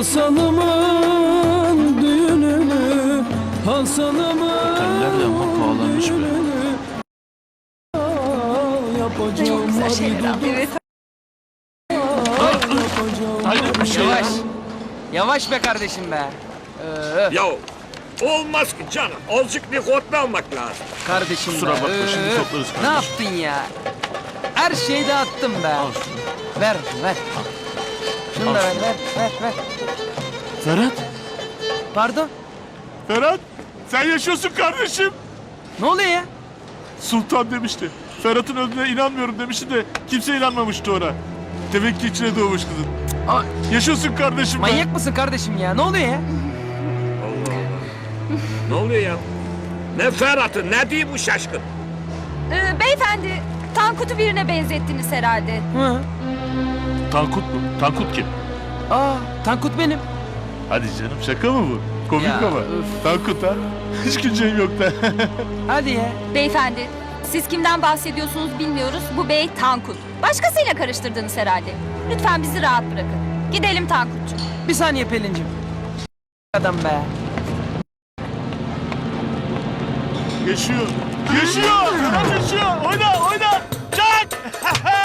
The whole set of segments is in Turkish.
Hasan'ımın düğününü Hasan'ımın Oteller de ama pahalanmış be. düğününü Yapacağım Çok güzel şeyler. Evet. bir şey. Yavaş. Yavaş be kardeşim be. Ee, Ya olmaz ki canım. Azıcık dikkatli almak lazım. kardeşim Kusura be. bakma, şimdi Ee, toplarız Ne kardeşim. yaptın ya? Her şeyi dağıttım be. Ver, ver. Şunu da ver, ver, ver, ver. Ferhat. Pardon. Ferhat. Sen yaşıyorsun kardeşim. Ne oluyor ya? Sultan demişti. Ferhat'ın öldüğüne inanmıyorum demişti de kimse inanmamıştı ona. Demek ki içine doğmuş kızın. Aa, Yaşıyorsun kardeşim manyak mısın kardeşim ya? Ne oluyor ya? Allah Allah. ne oluyor ya? Ne Ferhat'ı ne diyor bu şaşkın? Ee, beyefendi, Tankut'u birine benzettiniz herhalde. Hı. Tankut mu? Tankut kim? Aa, Tankut benim. Hadi canım şaka mı bu? Komik Ya, ama. öf. Tankut ha. Hiç güleceğim yok da. Hadi ya. Beyefendi, siz kimden bahsediyorsunuz bilmiyoruz. Bu bey Tankut. Başkasıyla karıştırdınız herhalde. Lütfen bizi rahat bırakın. Gidelim Tankut'cum. Bir saniye Pelin'cim. Adam be. Yaşıyor. Yaşıyor. Ferhat yaşıyor. Oyna oyna. Çak.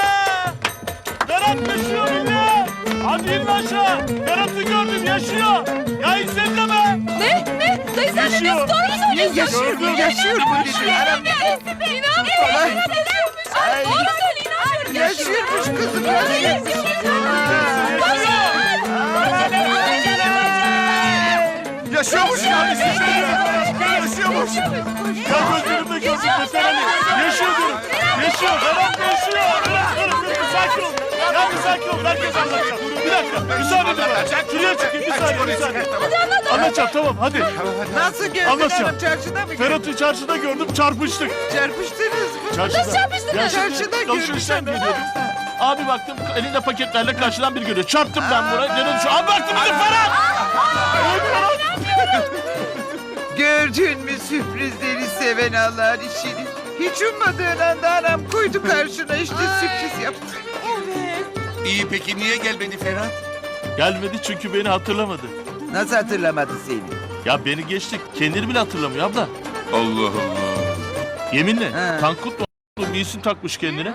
Ferhat yaşıyor millet. Hadi in aşağı. Ferhat'ı gördüm yaşıyor. Ya izlesene be. Ne? Ne? Dayı sen de Yaşıyor. doğru söylüyorsun? Gördüm. Yaşıyor bu dedi. İnanmıyorum. Ay, Doğru söyle inanmıyorum. Yaşıyormuş kızım. Yaşıyormuş ya. Yaşıyormuş. Ya gözlerimde gördüm veterani. Yaşıyor diyorum. Yaşıyor. Ferhat yaşıyor. Ferhat, Ferhat, Sakin ol. Ya bir sakin ol. Herkes anlatacak. Bir dakika. Müsaade edin bana. Şuraya çıkayım. Bir saniye. Bir saniye. Anlatacağım tamam hadi. Nasıl geldin hanım çarşıda mı? Ferhat'ı çarşıda gördüm çarpıştık. Çarpıştınız mı? Çarşıda. Nasıl çarpıştınız? Ya Çarşıda geliyordum. Abi baktım elinde paketlerle karşıdan biri görüyor. Çarptım ben buna. Dedim şu abi baktım bizim Ferhat. Gördün mü sürprizleri seven Allah'ın işini? Hiç ummadığın anda anam koydu karşına işte sürpriz yaptı. İyi peki niye gelmedi Ferhat? Gelmedi çünkü beni hatırlamadı. Nasıl hatırlamadı seni? Ya beni geçtik. Kendini bile hatırlamıyor abla. Allah Allah. Yeminle. He. Tankut mu bir isim takmış kendine.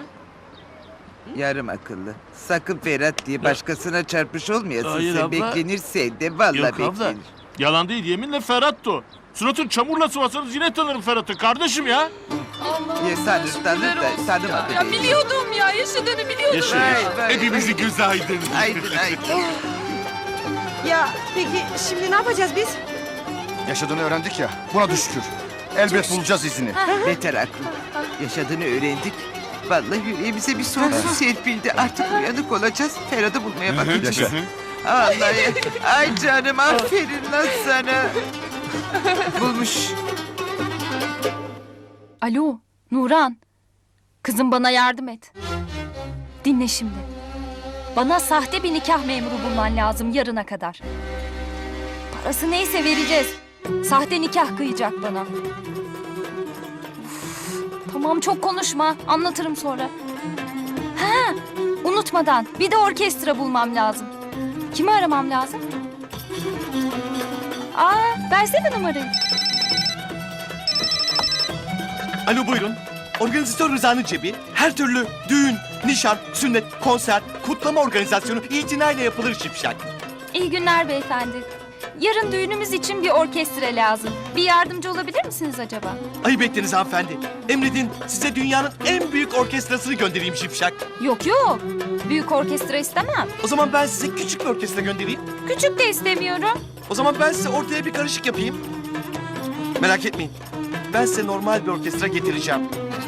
Yarım akıllı. Sakın Ferhat diye başkasına çarpış olmayasın Hayır sen. abla. Beklenirse de vallahi Yok abla. beklenir. Yalan değil. Yeminle Ferhat'tı o. Suratın çamurla sıvasanız yine tanırım Ferhat'ı. Kardeşim ya. Ya sanır tanır da tanımadı Ya beni. biliyordum ya yaşadığını biliyordum. Yaşıyor. Vay, yaşıyor. vay, Hepimizin vay. gözü aydın. Aydın aydın. Ya peki şimdi ne yapacağız biz? Yaşadığını öğrendik ya. Buna da şükür. Elbet bulacağız izini. Beter aklım. Yaşadığını öğrendik. Vallahi yüreğimize bir soğuk su serpildi. Artık uyanık olacağız. Ferhat'ı bulmaya bakacağız. Yaşa. Vallahi. Ay canım aferin lan sana. Bulmuş. Alo, Nuran. Kızım bana yardım et. Dinle şimdi. Bana sahte bir nikah memuru bulman lazım yarına kadar. Parası neyse vereceğiz. Sahte nikah kıyacak bana. Tamam çok konuşma. Anlatırım sonra. Ha, unutmadan bir de orkestra bulmam lazım. Kimi aramam lazım? Aa, versene numarayı. Alo buyurun. Organizatör Rıza'nın cebi her türlü düğün, nişan, sünnet, konser, kutlama organizasyonu itinayla yapılır şipşak. İyi günler beyefendi. Yarın düğünümüz için bir orkestra lazım. Bir yardımcı olabilir misiniz acaba? Ayıp ettiniz hanımefendi. Emredin size dünyanın en büyük orkestrasını göndereyim şipşak. Yok yok. Büyük orkestra istemem. O zaman ben size küçük bir orkestra göndereyim. Küçük de istemiyorum. O zaman ben size ortaya bir karışık yapayım. Merak etmeyin. Ben size normal bir orkestra getireceğim.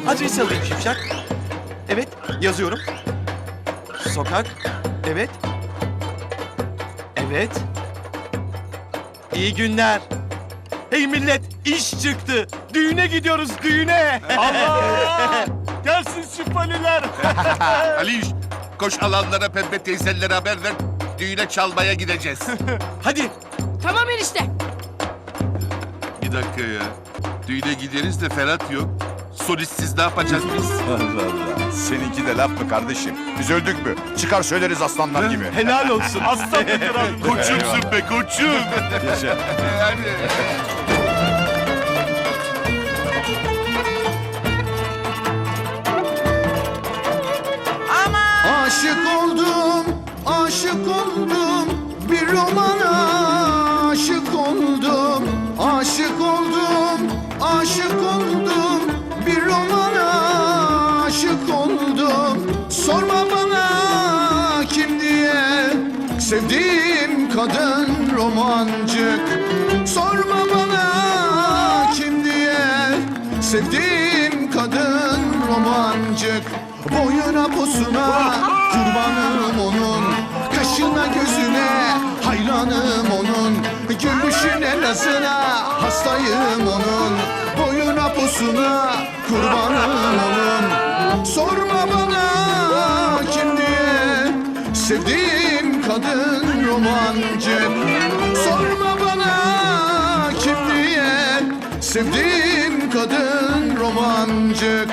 Adresi alayım şipşak. Evet yazıyorum. Sokak. Evet. Evet. İyi günler. Hey millet iş çıktı. Düğüne gidiyoruz düğüne. Allah! Gelsin şüpheliler. Ali koş alanlara pembe teyzelere haber ver. Düğüne çalmaya gideceğiz. Hadi Tamam enişte. Bir dakika ya. Düğüne gideriz de Ferhat yok. Solistsiz ne yapacağız biz? Allah Allah. Seninki de laf mı kardeşim? Biz öldük mü? Çıkar söyleriz aslanlar gibi. Helal olsun. Aslan Koçumsun be koçum. Yaşa. Hadi. Aşık oldum, aşık oldum Bir romana kadın romancık Sorma bana kim diye. Sevdiğim kadın romancık Boyuna posuna kurbanım onun Kaşına gözüne hayranım onun Gülüşüne nazına hastayım onun Boyuna posuna kurbanım onun. Sorma bana kim diye. Sevdiğim kadın romancı Sorma bana kim diye Sevdiğim kadın romancık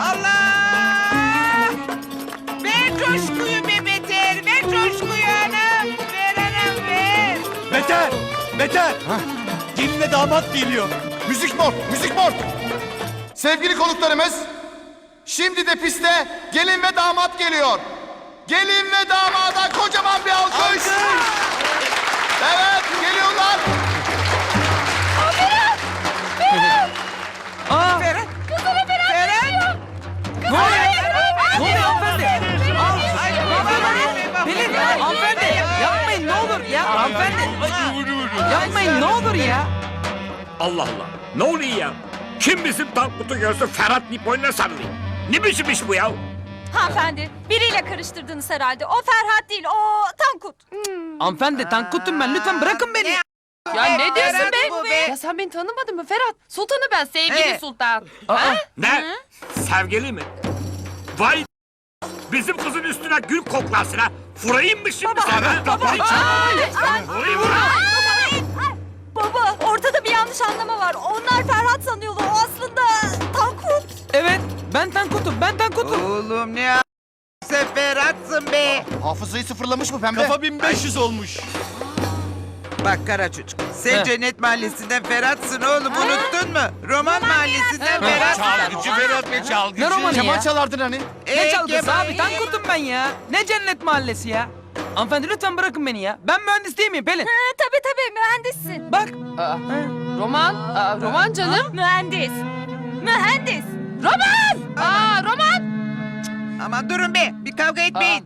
Allah! Ver coşkuyu be beter. Ver coşkuyu anam. Ver anam ver. Beter! Beter! Gelinle damat geliyor. Müzik mor, müzik mor. Sevgili konuklarımız, şimdi de piste gelin ve damat geliyor. Gelin ve damada kocaman bir alkış. Evet, geliyorlar. Aa, Ferhat. Ferhat. ne oluyor? Ne oluyor hanımefendi? Pelin, hanımefendi yapmayın ne olur ya hanımefendi. Ay, Yapmayın ne olur ya. Allah Allah. Ne oluyor ya? Kim bizim Tankut'u görsün Ferhat deyip boynuna sarılıyor. Ne biçim iş bu ya? Hanımefendi biriyle karıştırdınız herhalde. O Ferhat değil o Tankut. Hanımefendi Tankut'um ben lütfen bırakın beni. Ya ne diyorsun be? bu be. Ya sen beni tanımadın mı Ferhat? Sultanı ben sevgili He. sultan. Aa, Ne? Sevgili mi? Vay Bizim kızın üstüne gül koklarsın ha. Vurayım mı şimdi sana? Baba, Vurayım mı? Baba ortada bir yanlış anlama var. Onlar Ferhat sanıyorlar. O aslında Tankut. evet ben Tankut'um ben Tankut'um. Oğlum ne ya? Sen Ferhat'sın be. Hafızayı sıfırlamış mı pembe? Kafa 1500 olmuş. Bak kara çocuk. Sen He. Cennet Mahallesi'nden Ferhat'sın oğlum unuttun mu? Roman Mahallesi'nden He. Ferhat'sın. Çalgıcı Ferhat be çalgıcı. Ne romanı Keman ya? çalardın hani. Ne Ee, çalgısı Kemal? abi Tankut'um ben ya. Ne cennet mahallesi ya. Hanımefendi lütfen bırakın beni ya. Ben mühendis değil miyim Pelin? Ha, tabii tabii mühendissin. Bak. Roman, aa, roman canım. Mühendis. Mühendis. Roman! Aa, roman! Aman durun be bir kavga etmeyin.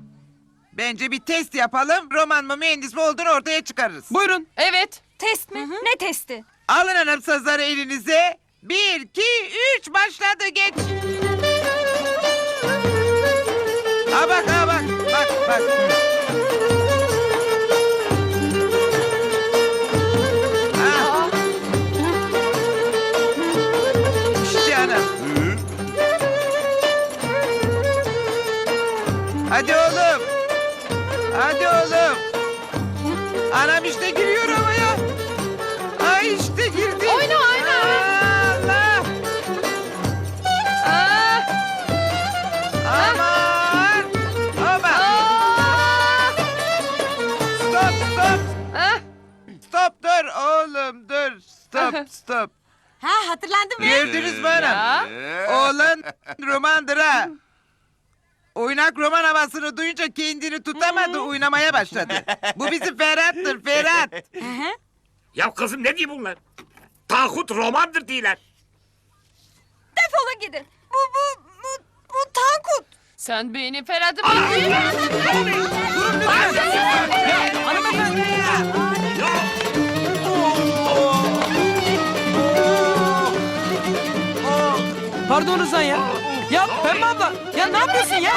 Bence bir test yapalım. Roman mı mühendis mi olduğunu ortaya çıkarırız. Buyurun. Evet. Test mi? Ne testi? Alın hanım sazları elinize. Bir, iki, üç başladı geç. Ha bak ha bak bak bak. Stop. Ha hatırlandım Gördünüz mü hanım? Oğlan romandır ha. Oynak roman havasını duyunca kendini tutamadı, oynamaya başladı. Bu bizim Ferhat'tır, Ferhat. Ya kızım ne diyor bunlar? Tankut romandır diyorlar. Defolun gidin. Bu bu bu, bu Tankut. Sen beni Ferhat'ı. Durun lütfen. Ya hanımefendi. Pardon Rıza ya. Ya Pembe abla. Ya ne yapıyorsun ya?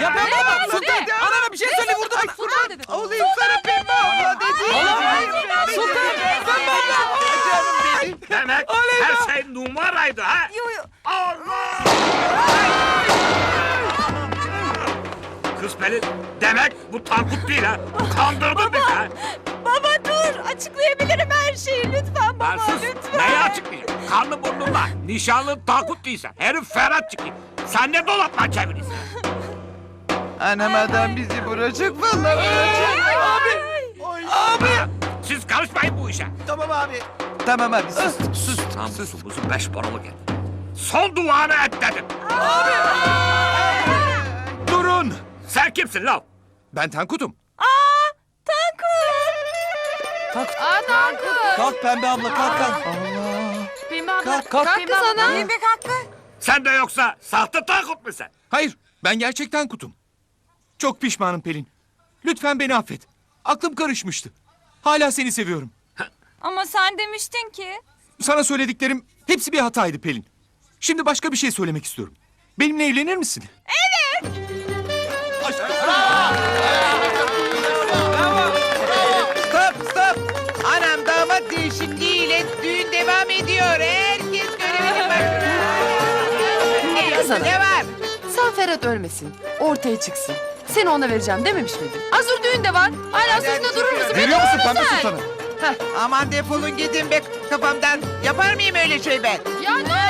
Ya Pembe abla. Sultan. Anana bir şey söyle vurdu. Sultan dedi. Olayım sana pembe abla dedi. Allah. Sultan. Pembe abla. Demek her şey numaraydı ha? Yo yo. Allah! Kız Pelin, demek bu Tankut değil ha? Kandırdın bizi ha? Baba dur. Olur açıklayabilirim her şeyi lütfen baba Lan sus. lütfen. Neyi açıklayacağım? Karnı burnunda. Nişanlın Takut değilse. Herif Ferhat çıkıyor. Sen ne dolapla çeviriyorsun? Anam adam bizi vuracak vallahi vuracak. Abi. Siz karışmayın bu işe. Tamam abi. Tamam abi sus sus. Tam sumuzu beş paralık et. Son duanı et dedim. Durun. Sen kimsin lan? Ben Tankut'um. Aa Tankut. Kalk pembe abla kalk kalk. Pembe abla. Kalk, kalk. Kalk kız ana. Sen de yoksa sahte Takut musun? Hayır, ben gerçekten kutum. Çok pişmanım Pelin. Lütfen beni affet. Aklım karışmıştı. Hala seni seviyorum. Ama sen demiştin ki. Sana söylediklerim hepsi bir hataydı Pelin. Şimdi başka bir şey söylemek istiyorum. Benimle evlenir misin? Stop devam ediyor. Herkes görevine bak. Kız ana. Ne var? Sen Ferhat ölmesin. Ortaya çıksın. Seni ona vereceğim dememiş miydin? Azur düğün de var. Hala sözünde durur musun? Veriyor musun pembe sultanı? Aman defolun gidin be kafamdan. Yapar mıyım öyle şey ben? Ya ne?